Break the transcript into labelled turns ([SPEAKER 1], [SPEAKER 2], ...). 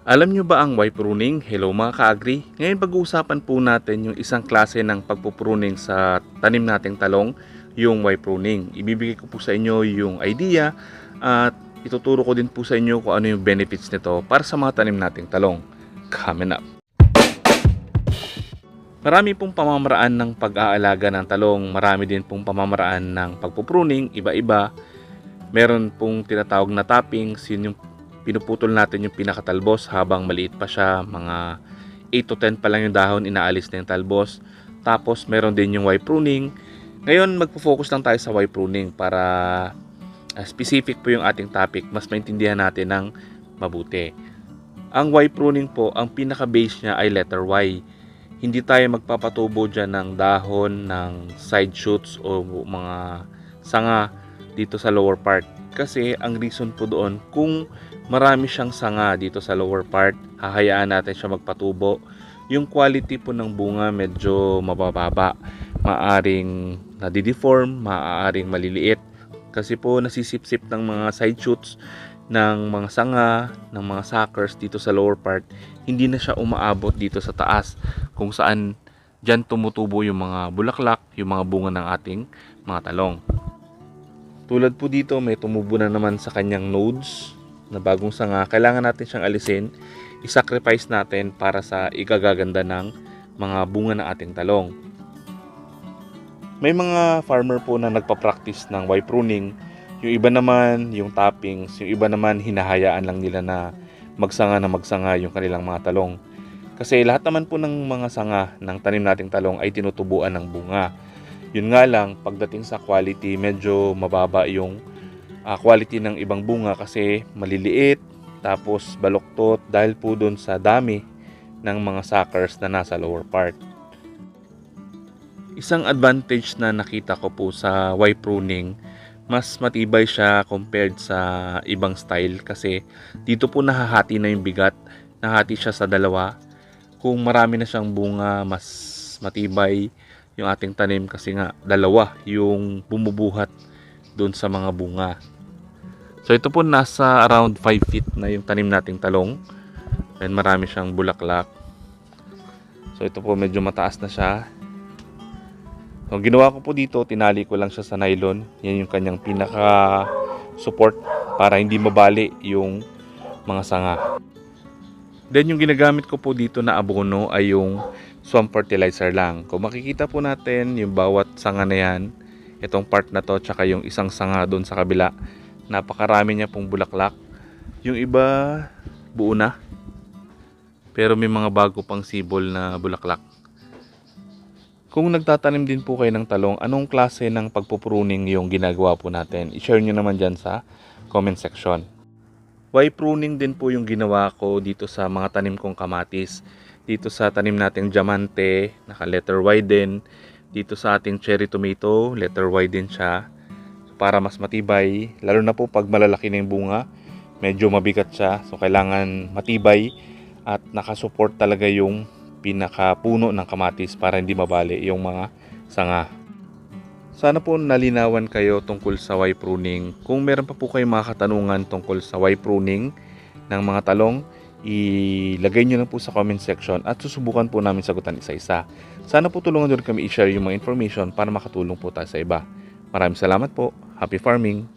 [SPEAKER 1] Alam nyo ba ang Y pruning? Hello mga ka-agri. Ngayon pag-uusapan po natin yung isang klase ng pagpupruning sa tanim nating talong, yung Y pruning. Ibibigay ko po sa inyo yung idea at ituturo ko din po sa inyo kung ano yung benefits nito para sa mga tanim nating talong. Coming up. Marami pong pamamaraan ng pag-aalaga ng talong, marami din pong pamamaraan ng pagpupruning, iba-iba. Meron pong tinatawag na toppings, yun yung pinuputol natin yung pinakatalbos habang maliit pa siya, mga 8 to 10 pa lang yung dahon, inaalis na yung talbos. Tapos meron din yung Y pruning. Ngayon magpo-focus lang tayo sa Y pruning para ah, specific po yung ating topic, mas maintindihan natin ng mabuti. Ang Y pruning po, ang pinaka-base niya ay letter Y. Hindi tayo magpapatubo dyan ng dahon, ng side shoots o mga sanga dito sa lower part. Kasi ang reason po doon, kung marami siyang sanga dito sa lower part, hahayaan natin siya magpatubo. Yung quality po ng bunga medyo mabababa. Maaring nadideform, maaaring maliliit. Kasi po nasisipsip ng mga side shoots ng mga sanga, ng mga suckers dito sa lower part, hindi na siya umaabot dito sa taas kung saan dyan tumutubo yung mga bulaklak, yung mga bunga ng ating mga talong. Tulad po dito, may tumubo na naman sa kanyang nodes na bagong sanga. Kailangan natin siyang alisin, isacrifice natin para sa igagaganda ng mga bunga ng ating talong. May mga farmer po na nagpa-practice ng Y pruning. Yung iba naman, yung toppings. Yung iba naman, hinahayaan lang nila na magsanga na magsanga yung kanilang mga talong. Kasi lahat naman po ng mga sanga ng tanim nating talong ay tinutubuan ng bunga. Yun nga lang, pagdating sa quality, medyo mababa yung ah, quality ng ibang bunga kasi maliliit, tapos baluktot dahil po doon sa dami ng mga suckers na nasa lower part. Isang advantage na nakita ko po sa Y pruning, mas matibay siya compared sa ibang style kasi dito po nahahati na yung bigat, nahati siya sa dalawa. Kung marami na siyang bunga, mas matibay yung ating tanim kasi nga dalawa yung bumubuhat doon sa mga bunga. So ito po nasa around 5 feet na yung tanim nating talong. And marami siyang bulaklak. So ito po medyo mataas na siya. So, ginawa ko po dito, tinali ko lang siya sa nylon. Yan yung kanyang pinaka support para hindi mabali yung mga sanga. Then yung ginagamit ko po dito na abono ay yung swamp fertilizer lang. Kung makikita po natin yung bawat sanga na yan, itong part na to, tsaka yung isang sanga doon sa kabila, napakarami niya pong bulaklak. Yung iba, buo na. Pero may mga bago pang sibol na bulaklak. Kung nagtatanim din po kayo ng talong, anong klase ng pagpupruning yung ginagawa po natin? I-share nyo naman dyan sa comment section. Y pruning din po yung ginawa ko dito sa mga tanim kong kamatis. Dito sa tanim nating diamante, naka letter Y din. Dito sa ating cherry tomato, letter Y din siya. Para mas matibay, lalo na po pag malalaki na yung bunga, medyo mabigat siya. So kailangan matibay at nakasupport talaga yung pinakapuno ng kamatis para hindi mabali yung mga sanga. Sana po nalinawan kayo tungkol sa Y pruning. Kung meron pa po kayong mga katanungan tungkol sa Y pruning ng mga talong, ilagay nyo lang po sa comment section at susubukan po namin sagutan isa-isa. Sana po tulungan nyo kami i-share yung mga information para makatulong po tayo sa iba. Maraming salamat po. Happy farming!